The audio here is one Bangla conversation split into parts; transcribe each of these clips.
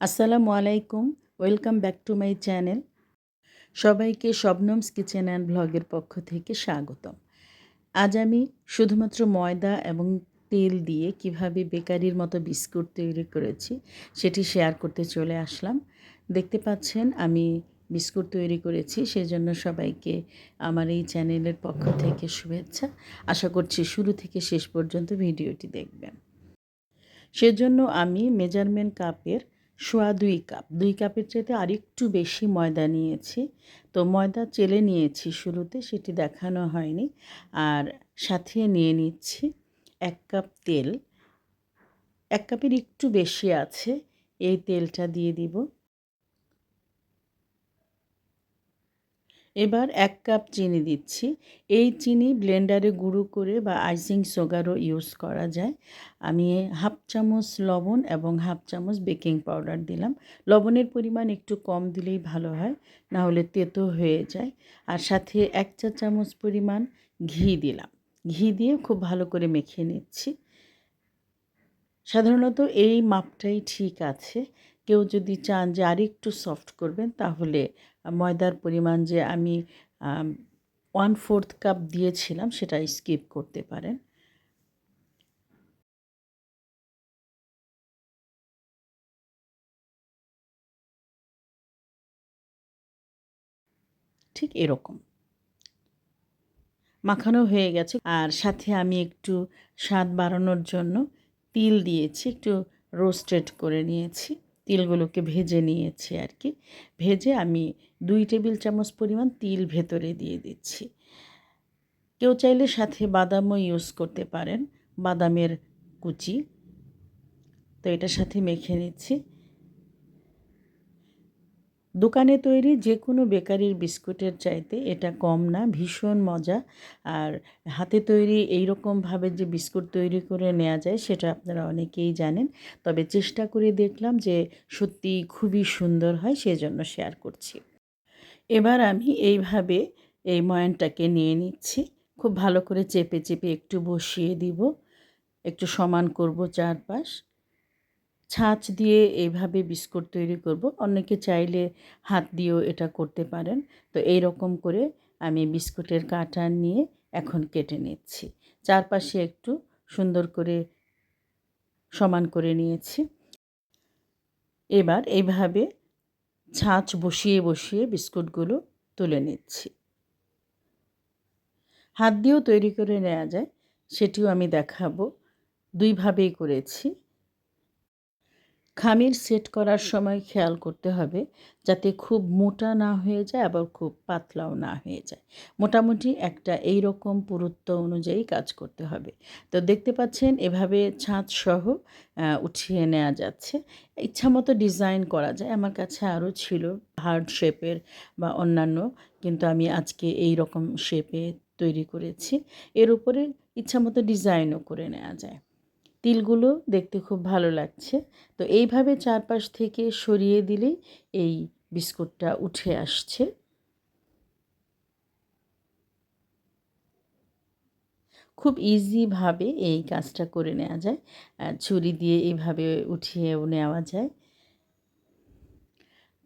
আসসালামু আলাইকুম, welcome back to my channel. সবাইকে শবনমস কিচেন অ্যান্ড ব্লগের পক্ষ থেকে স্বাগতম। আজ আমি শুধুমাত্র ময়দা এবং তেল দিয়ে কীভাবে বেকারির মতো বিস্কুট তৈরি করেছি, সেটি শেয়ার করতে চলে আসলাম। দেখতে পাচ্ছেন, আমি বিস্কুট তৈরি করেছি, সেজন্য সবাইকে আমার এই চ্যানেলের পক্ষ থেকে শুভেচ্ছা। আশা করছি শুরু থেকে শেষ পর্যন্ত ভিডিওটি দেখবেন। সেজন্য আমি মেজারমেন্ট কাপের সোয়া দুই কাপ। দুই কাপের চাইতে আরেকটু বেশি ময়দা নিয়েছি। তো ময়দা চেলে নিয়েছি শুরুতে, সেটি দেখানো হয়নি। আর সাথে নিয়ে নিচ্ছি এক কাপ তেল। এক কাপের একটু বেশি আছে, এই তেলটা দিয়ে দিব। এবার এক কাপ চিনি দিচ্ছি। এই চিনি ব্লেন্ডারে গুঁড়ো করে বা আইসিং সুগারও ইউজ করা যায়। আমি হাফ চামচ লবণ এবং হাফ চামচ বেকিং পাউডার দিলাম। লবণের পরিমাণ একটু কম দিলেই ভালো হয় না হলে তেতো হয়ে যায়। আর সাথে এক চা চামচ পরিমাণ ঘি দিলাম। ঘি দিয়ে খুব ভালো করে মেখে নিচ্ছি। সাধারণত এই মাপটাই ঠিক আছে। কেউ যদি চান যে আরেকটু সফট করবেন, তাহলে ময়দার পরিমাণ যে আমি ওয়ান ফোর্থ কাপ দিয়েছিলাম সেটা স্কিপ করতে পারেন। ঠিক এরকম। মাখানো হয়ে গেছে আর সাথে আমি একটু স্বাদ বাড়ানোর জন্য তিল দিয়েছি, একটু রোস্টেড করে নিয়েছি। তিলগুলোকে ভেজে নিয়েছি আর কি। ভেজে আমি দুই টেবিল চামচ পরিমাণ তিল ভেতরে দিয়ে দিচ্ছি। কেউ চাইলে সাথে বাদামও ইউজ করতে পারেন, বাদামের কুচি। তো এটার সাথে মেখে নিচ্ছি। দোকানে তৈরি যে কোনো বেকারির বিস্কুটের চাইতে এটা কম না, ভীষণ মজা। আর হাতে তৈরি এই রকমভাবে যে বিস্কুট তৈরি করে নেওয়া যায়, সেটা আপনারা অনেকেই জানেন। তবে চেষ্টা করে দেখলাম যে সত্যি খুবই সুন্দর হয়, সেজন্য শেয়ার করছি। এবার আমি এইভাবে এই ময়ানটাকে নিয়ে নিচ্ছি। খুব ভালো করে চেপে চেপে একটু বসিয়ে দিব। একটু সমান করব চারপাশ। ছাঁচ দিয়ে এইভাবে বিস্কুট তৈরি করব। অনেকে চাইলে হাত দিয়েও এটা করতে পারেন। তো এই রকম করে আমি বিস্কুটের কাটা নিয়ে এখন কেটে নিচ্ছি। চারপাশে একটু সুন্দর করে সমান করে নিয়েছি। এবার এইভাবে ছাঁচ বসিয়ে বসিয়ে বিস্কুটগুলো তুলে নিচ্ছি। হাত দিয়েও তৈরি করে নেওয়া যায়, সেটিও আমি দেখাবো। দুইভাবেই করেছি। খামির সেট করার সময় খেয়াল করতে হবে যাতে খুব মোটা না হয়ে যায়, আবার খুব পাতলাও না হয়ে যায়। মোটামুটি একটা এই রকম পুরুত্ব অনুযায়ী কাজ করতে হবে। তো দেখতে পাচ্ছেন এভাবে ছাঁচ সহ উঠিয়ে নেওয়া যাচ্ছে। ইচ্ছা মতো ডিজাইন করা যায়। আমার কাছে আরও ছিল হার্ড শেপের বা অন্যান্য, কিন্তু আমি আজকে এই রকম শেপে তৈরি করেছি। এর উপরে ইচ্ছা মতো ডিজাইনও করে নেওয়া যায়। তিলগুলো দেখতে খুব ভালো লাগছে। তো এইভাবে চারপাশ থেকে সরিয়ে দিলেই এই বিস্কুটটা উঠে আসছে। খুব ইজিভাবে এই কাজটা করে নেওয়া যায়। ছুরি দিয়ে এইভাবে উঠিয়েও নেওয়া যায়।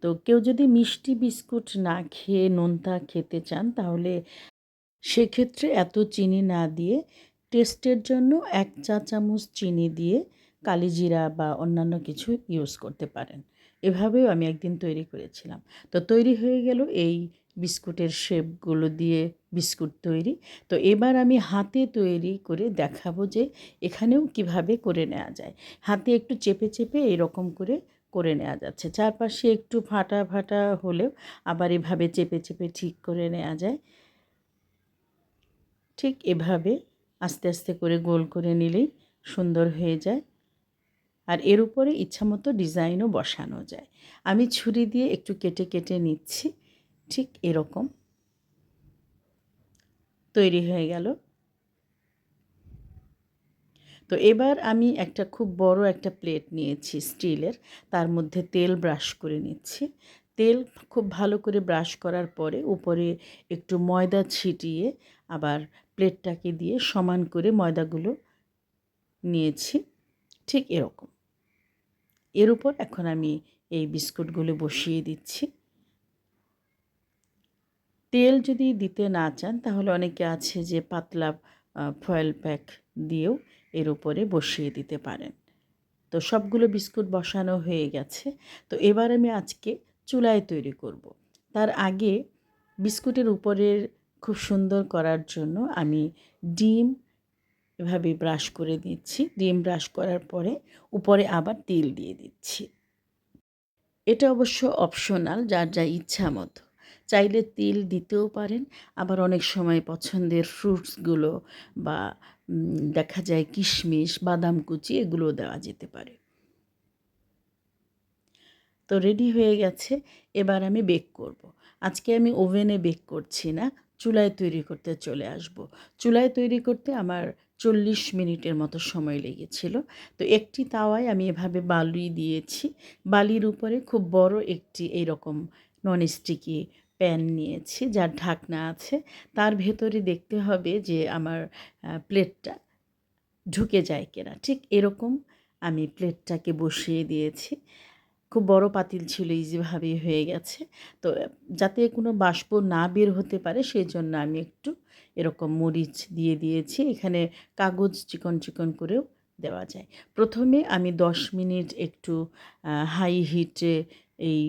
তো কেউ যদি মিষ্টি বিস্কুট না খেয়ে নোনতা খেতে চান, তাহলে সেক্ষেত্রে এত চিনি না দিয়ে টেস্টের জন্য এক চা চামচ চিনি দিয়ে কালিজিরা বা অন্যান্য কিছু ইউজ করতে পারেন। এভাবেও আমি একদিন তৈরি করেছিলাম। তো তৈরি হয়ে গেল এই বিস্কুটের শেপগুলো দিয়ে বিস্কুট তৈরি। তো এবার আমি হাতে তৈরি করে দেখাবো যে এখানেও কীভাবে করে নেওয়া যায়। হাতে একটু চেপে চেপে এরকম করে করে নেওয়া যাচ্ছে। চারপাশে একটু ফাটা ফাটা হলেও আবার এভাবে চেপে চেপে ঠিক করে নেওয়া যায়। ঠিক এভাবে আস্তে আস্তে করে গোল করে নিলেই সুন্দর হয়ে যায়। আর এর উপরে ইচ্ছামতো ডিজাইনও বসানো যায়। আমি ছুরি দিয়ে একটু কেটে কেটে নিচ্ছি, ঠিক এরকম। তৈরি হয়ে গেল। তো এবার আমি একটা খুব বড় একটা প্লেট নিয়েছি স্টিলের, তার মধ্যে তেল ব্রাশ করে নিচ্ছি। তেল খুব ভালো করে ব্রাশ করার পরে উপরে একটু ময়দা ছিটিয়ে আবার প্লেটটাকে দিয়ে সমান করে ময়দাগুলো নিয়েছি। ঠিক এরকম। এর উপর এখন আমি এই বিস্কুটগুলো বসিয়ে দিচ্ছি। তেল যদি দিতে না চান তাহলে অনেকে আছে যে পাতলা ফয়েল প্যাক দিয়েও এর উপরে বসিয়ে দিতে পারেন। তো সবগুলো বিস্কুট বসানো হয়ে গেছে। তো এবার আমি আজকে চুলায় তৈরি করব। তার আগে বিস্কুটের উপরের খুব সুন্দর করার জন্য আমি ডিম এভাবে ব্রাশ করে দিচ্ছি ডিম ব্রাশ করার পরে উপরে আবার তেল দিয়ে দিচ্ছি। এটা অবশ্য অপশনাল, যার যা ইচ্ছা মতো। চাইলে তেল দিতেও পারেন। আবার অনেক সময় পছন্দের ফ্রুটসগুলো বা দেখা যায় কিশমিশ, বাদাম কুচি এগুলো দেওয়া যেতে পারে। তো রেডি হয়ে গেছে, এবার আমি বেক করব। আজকে আমি ওভেনে বেক করছি না, চুলায় তৈরি করতে চলে আসব। চুলায় তৈরি করতে আমার চল্লিশ মিনিটের মতো সময় লেগেছিল। তো একটি তাওয়ায় আমি এভাবে বালি দিয়েছি। বালির উপরে খুব বড় একটি এইরকম ননস্টিকি প্যান নিয়েছি, যার ঢাকনা আছে। তার ভেতরে দেখতে হবে যে আমার প্লেটটা ঢুকে যায় কিনা। ঠিক এরকম আমি প্লেটটাকে বসিয়ে দিয়েছি। খুব বড় পাতিল ছিল ইজিভাবে হয়ে গেছে। তো যাতে কোনো বাষ্প না বের হতে পারে সেই জন্য আমি একটু এরকম মরিচ দিয়ে দিয়েছি। এখানে কাগজ চিকন চিকন করেও দেওয়া যায়। প্রথমে আমি দশ মিনিট একটু হাই হিটে এই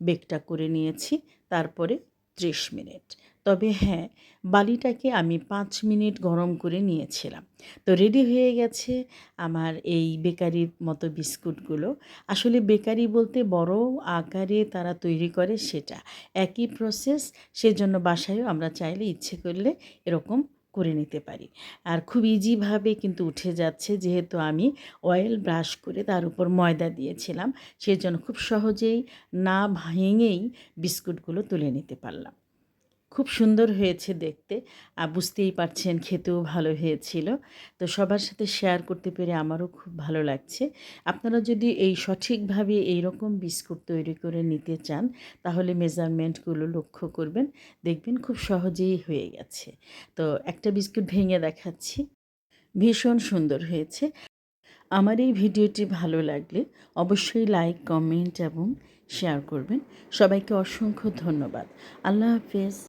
বেকটা করে নিয়েছি। তারপরে ত্রিশ মিনিট। তবে হ্যাঁ বালিটাকে আমি পাঁচ মিনিট গরম করে নিয়েছিলাম। তো রেডি হয়ে গেছে আমার এই বেকারির মতো বিস্কুটগুলো। আসলে বেকারি বলতে বড় আকারে তারা তৈরি করে সেটা। একই প্রসেস সেজন্য বাসায়ও আমরা চাইলে ইচ্ছে করলে এরকম করে নিতে পারি। আর খুব ইজিভাবে কিন্তু উঠে যাচ্ছে, যেহেতু আমি অয়েল ব্রাশ করে তার উপর ময়দা দিয়েছিলাম, সেজন্য খুব সহজেই না ভেঙেই বিস্কুটগুলো তুলে নিতে পারলাম। খুব সুন্দর হয়েছে দেখতে। আর বুঝতেই পারছেন খেতেও ভালো হয়েছিল। তো সবার সাথে শেয়ার করতে পেরে আমারও খুব ভালো লাগছে। আপনারা যদি এই সঠিকভাবে এই রকম বিস্কুট তৈরি করে নিতে চান, তাহলে মেজারমেন্টগুলো লক্ষ্য করবেন। দেখবেন খুব সহজেই হয়ে গেছে। তো একটা বিস্কুট ভেঙে দেখাচ্ছি। ভীষণ সুন্দর হয়েছে। আমার এই ভিডিওটি ভালো লাগলে অবশ্যই লাইক কমেন্ট এবং শেয়ার করবেন। সবাইকে অসংখ্য ধন্যবাদ। আল্লাহ হাফেজ।